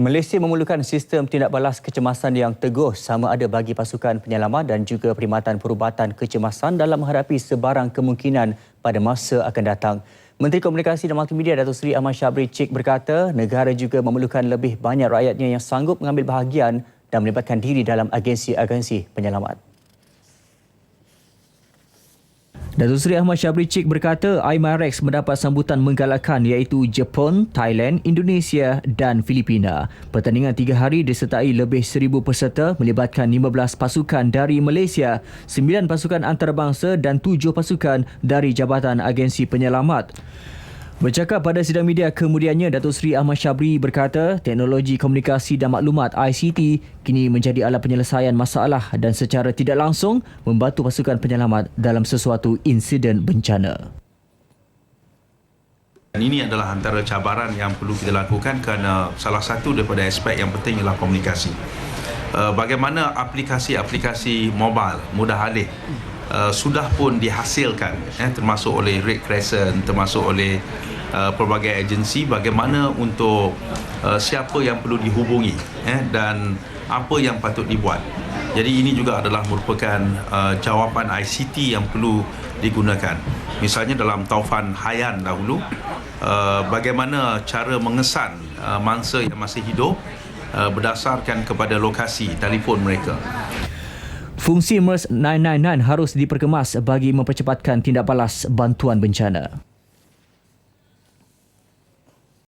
Malaysia memerlukan sistem tindak balas kecemasan yang teguh sama ada bagi pasukan penyelamat dan juga perkhidmatan perubatan kecemasan dalam menghadapi sebarang kemungkinan pada masa akan datang. Menteri Komunikasi dan Multimedia Datuk Seri Ahmad Syabri Cik berkata negara juga memerlukan lebih banyak rakyatnya yang sanggup mengambil bahagian dan melibatkan diri dalam agensi-agensi penyelamat. Datuk Seri Ahmad Syabri Cik berkata IMAREX mendapat sambutan menggalakkan iaitu Jepun, Thailand, Indonesia dan Filipina. Pertandingan tiga hari disertai lebih seribu peserta melibatkan 15 pasukan dari Malaysia, 9 pasukan antarabangsa dan 7 pasukan dari Jabatan Agensi Penyelamat. Bercakap pada sidang media kemudiannya, Datuk Seri Ahmad Syabri berkata teknologi komunikasi dan maklumat ICT kini menjadi alat penyelesaian masalah dan secara tidak langsung membantu pasukan penyelamat dalam sesuatu insiden bencana. Dan ini adalah antara cabaran yang perlu kita lakukan kerana salah satu daripada aspek yang penting ialah komunikasi. Uh, bagaimana aplikasi-aplikasi mobile mudah alih uh, sudah pun dihasilkan eh, termasuk oleh Red Crescent, termasuk oleh uh, pelbagai agensi bagaimana untuk uh, siapa yang perlu dihubungi eh, dan apa yang patut dibuat. Jadi ini juga adalah merupakan uh, jawapan ICT yang perlu digunakan. Misalnya dalam taufan Hayan dahulu, uh, bagaimana cara mengesan uh, mangsa yang masih hidup uh, berdasarkan kepada lokasi telefon mereka. Fungsi MERS 999 harus diperkemas bagi mempercepatkan tindak balas bantuan bencana.